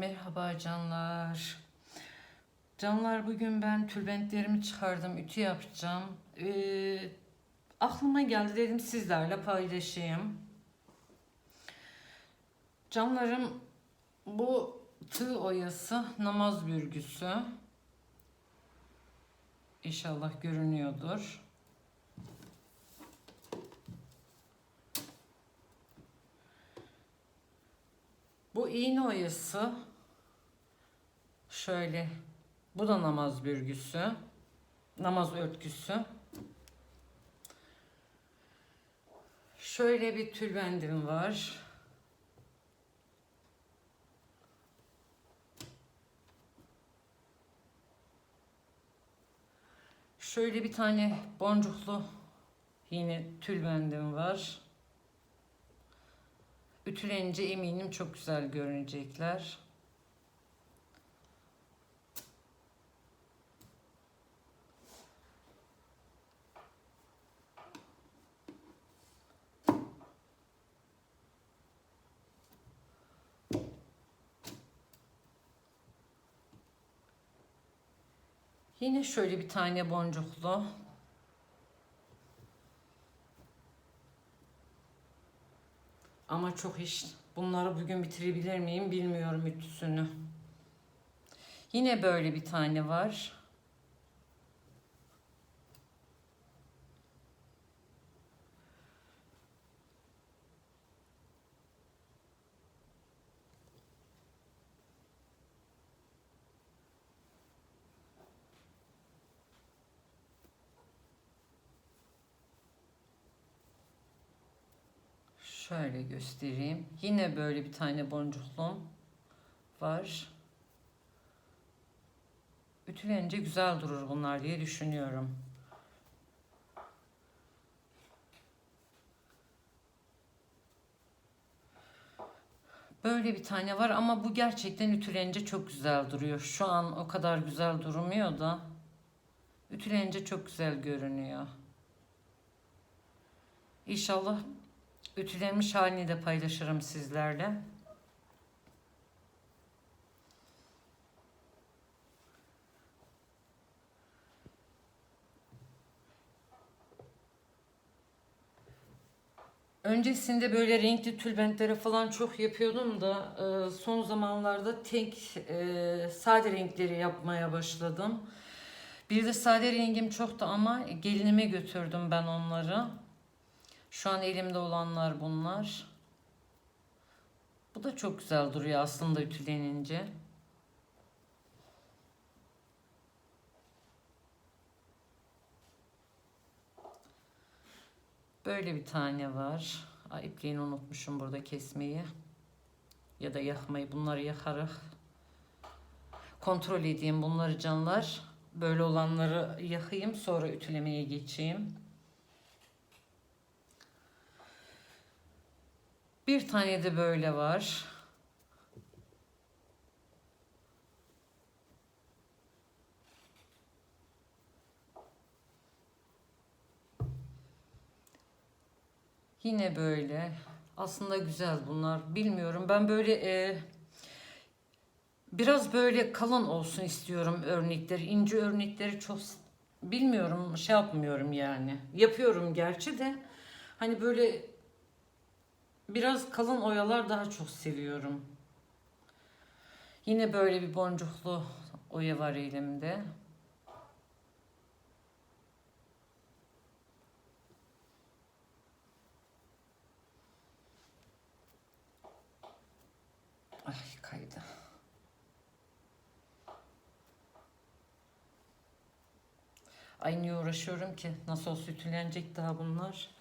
Merhaba canlar. Canlar bugün ben tülbentlerimi çıkardım, ütü yapacağım. Ee, aklıma geldi dedim sizlerle paylaşayım. Canlarım bu tığ oyası namaz bürgüsü. İnşallah görünüyordur. Bu iğne oyası şöyle. Bu da namaz bürgüsü. Namaz örtüsü. Şöyle bir tülbendim var. Şöyle bir tane boncuklu yine tülbendim var. Ütülenince eminim çok güzel görünecekler. Yine şöyle bir tane boncuklu Ama çok iş. Bunları bugün bitirebilir miyim bilmiyorum ütüsünü. Yine böyle bir tane var. Şöyle göstereyim. Yine böyle bir tane boncuklum var. Ütülenince güzel durur bunlar diye düşünüyorum. Böyle bir tane var ama bu gerçekten ütülenince çok güzel duruyor. Şu an o kadar güzel durmuyor da ütülenince çok güzel görünüyor. İnşallah Ütülenmiş halini de paylaşırım sizlerle. Öncesinde böyle renkli tülbentlere falan çok yapıyordum da e, son zamanlarda tek e, sade renkleri yapmaya başladım. Bir de sade rengim çoktu ama gelinime götürdüm ben onları. Şu an elimde olanlar bunlar. Bu da çok güzel duruyor aslında ütülenince. Böyle bir tane var. Ay, ipliğini unutmuşum burada kesmeyi. Ya da yakmayı. Bunları yakarak kontrol edeyim bunları canlar. Böyle olanları yakayım sonra ütülemeye geçeyim. Bir tane de böyle var. Yine böyle. Aslında güzel bunlar. Bilmiyorum. Ben böyle e, biraz böyle kalın olsun istiyorum örnekleri. İnce örnekleri çok bilmiyorum. Şey yapmıyorum yani. Yapıyorum gerçi de. Hani böyle Biraz kalın oyalar daha çok seviyorum. Yine böyle bir boncuklu oya var elimde. Ay kaydı. Ay niye uğraşıyorum ki? Nasıl olsa ütülenecek daha bunlar.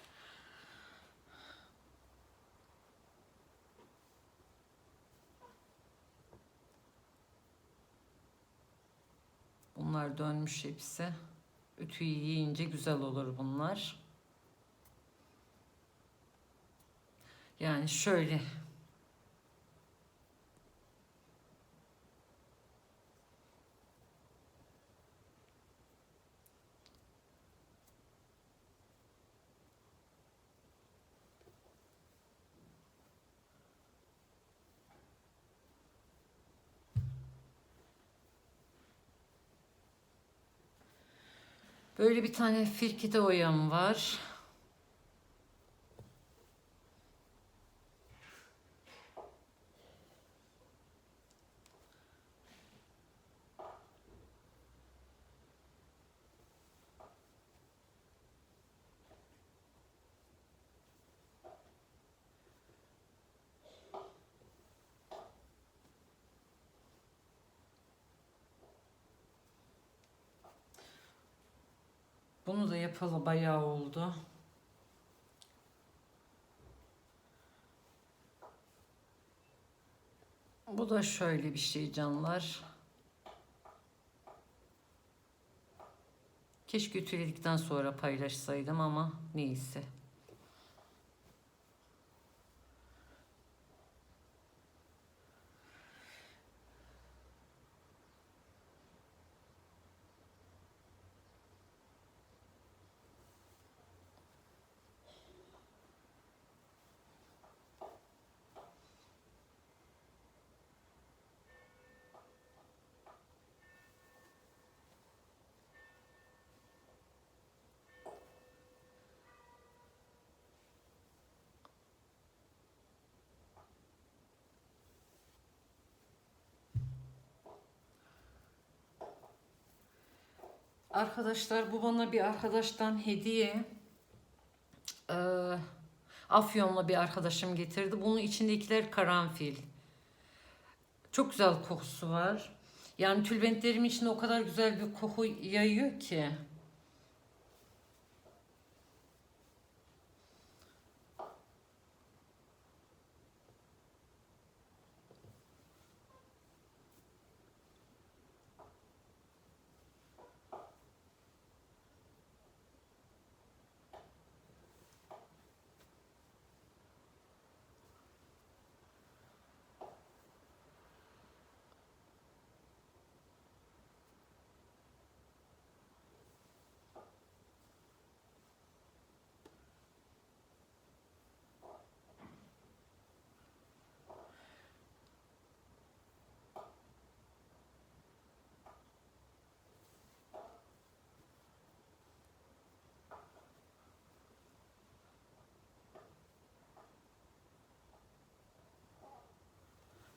Bunlar dönmüş hepsi. Ütüyü yiyince güzel olur bunlar. Yani şöyle Böyle bir tane firkite oyam var. Bunu da yapalı bayağı oldu. Bu da şöyle bir şey canlar. Keşke ütüledikten sonra paylaşsaydım ama neyse. Arkadaşlar bu bana bir arkadaştan hediye. Ee, Afyonlu bir arkadaşım getirdi. Bunun içindekiler karanfil. Çok güzel kokusu var. Yani tülbentlerimin içinde o kadar güzel bir koku yayıyor ki.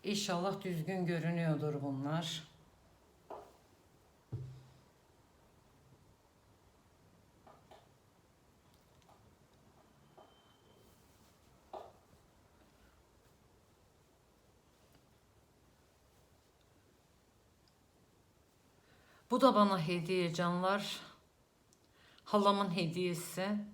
İnşallah düzgün görünüyordur bunlar. Bu da bana hediye canlar. Halamın hediyesi.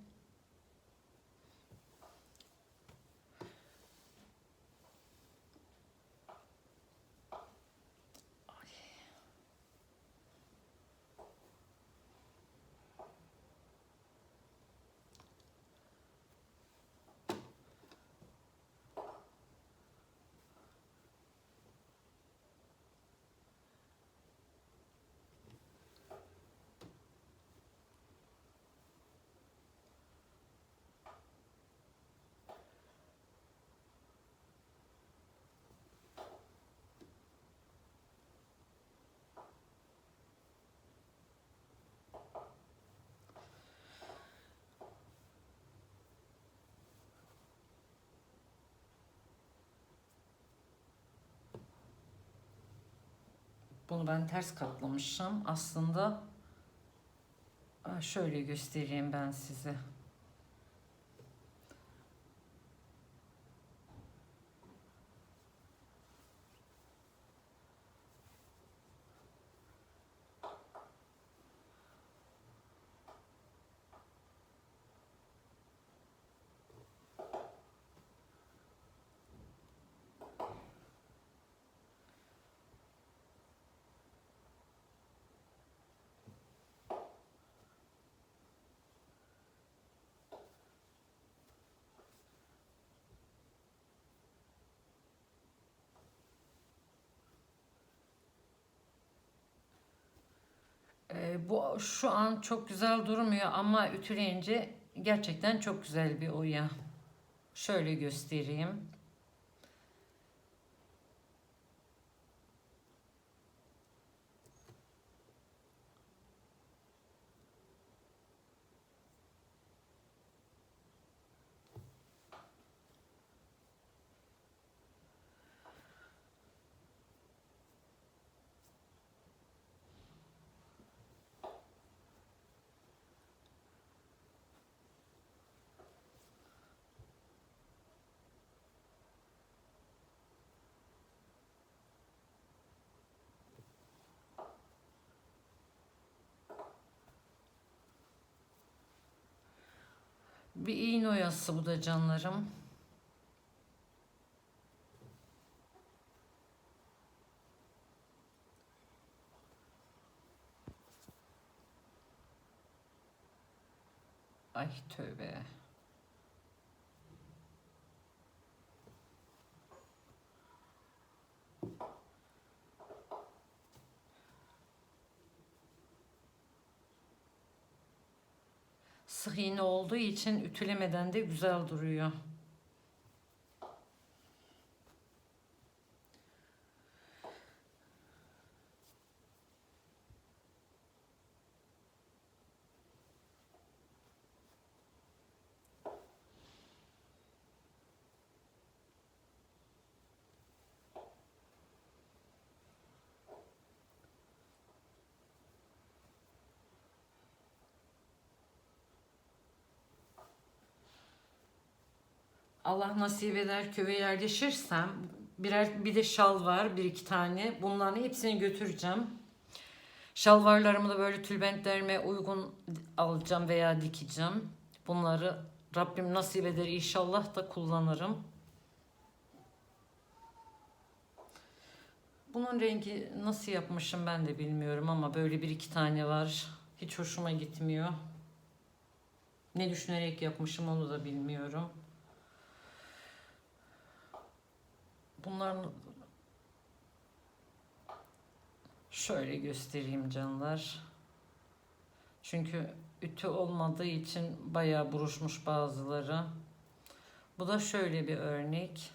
Bunu ben ters katlamışım. Aslında şöyle göstereyim ben size. Ee, bu şu an çok güzel durmuyor ama ütüleyince gerçekten çok güzel bir oya. Şöyle göstereyim. Bir iğne oyası bu da canlarım. Ay tövbe. Sık iğne olduğu için ütülemeden de güzel duruyor. Allah nasip eder köye yerleşirsem birer bir de şal var bir iki tane bunların hepsini götüreceğim. Şalvarlarımı da böyle tülbentlerime uygun alacağım veya dikeceğim. Bunları Rabbim nasip eder inşallah da kullanırım. Bunun rengi nasıl yapmışım ben de bilmiyorum ama böyle bir iki tane var. Hiç hoşuma gitmiyor. Ne düşünerek yapmışım onu da bilmiyorum. Bunların şöyle göstereyim canlar. Çünkü ütü olmadığı için bayağı buruşmuş bazıları. Bu da şöyle bir örnek.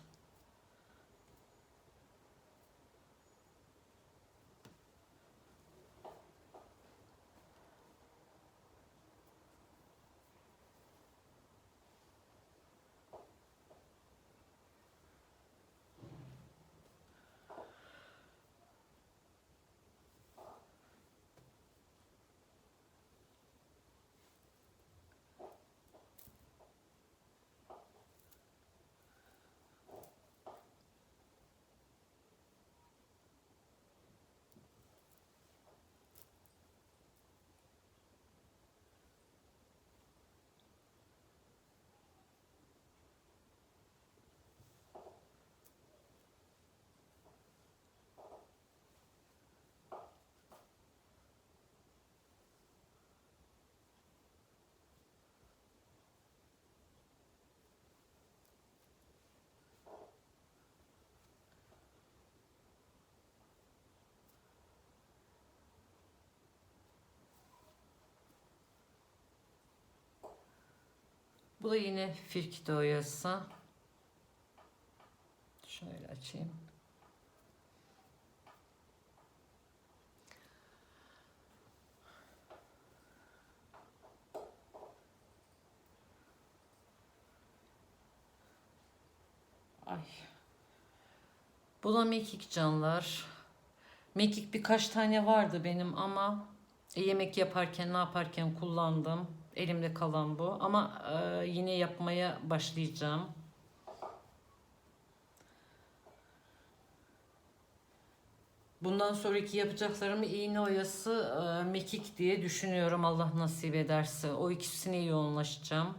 Bu da yine firkite oyası. Şöyle açayım. Ay. Bu da mekik canlar. Mekik birkaç tane vardı benim ama yemek yaparken ne yaparken kullandım. Elimde kalan bu. Ama e, yine yapmaya başlayacağım. Bundan sonraki yapacaklarım iğne oyası, e, mekik diye düşünüyorum Allah nasip ederse. O ikisine yoğunlaşacağım.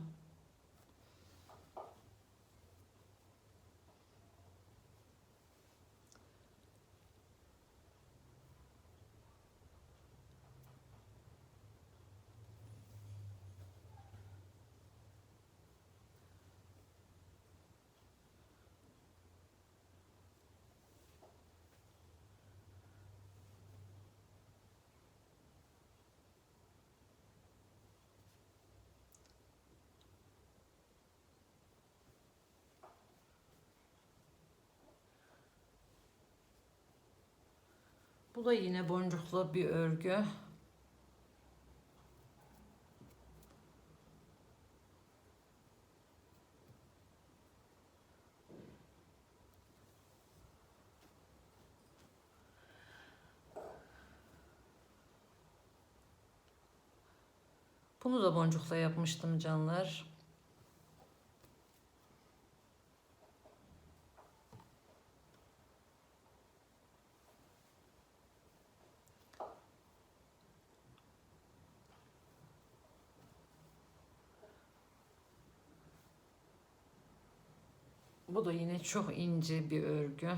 Bu da yine boncuklu bir örgü. Bunu da boncukla yapmıştım canlar. Bu da yine çok ince bir örgü.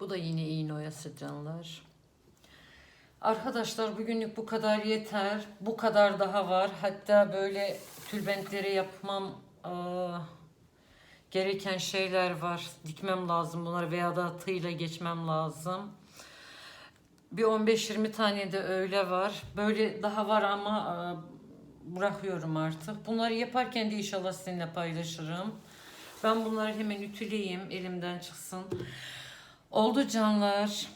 Bu da yine iğne oyası canlar. Arkadaşlar bugünlük bu kadar yeter. Bu kadar daha var. Hatta böyle tülbentleri yapmam eee, gereken şeyler var. Dikmem lazım bunları veya da tığla geçmem lazım. Bir 15-20 tane de öyle var. Böyle daha var ama eee, bırakıyorum artık. Bunları yaparken de inşallah sizinle paylaşırım. Ben bunları hemen ütüleyeyim elimden çıksın. Oldu canlar.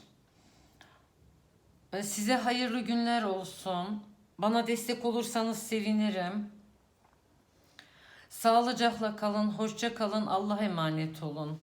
Ee, Size hayırlı günler olsun. Bana destek olursanız sevinirim. Sağlıcakla kalın, hoşça kalın, Allah'a emanet olun.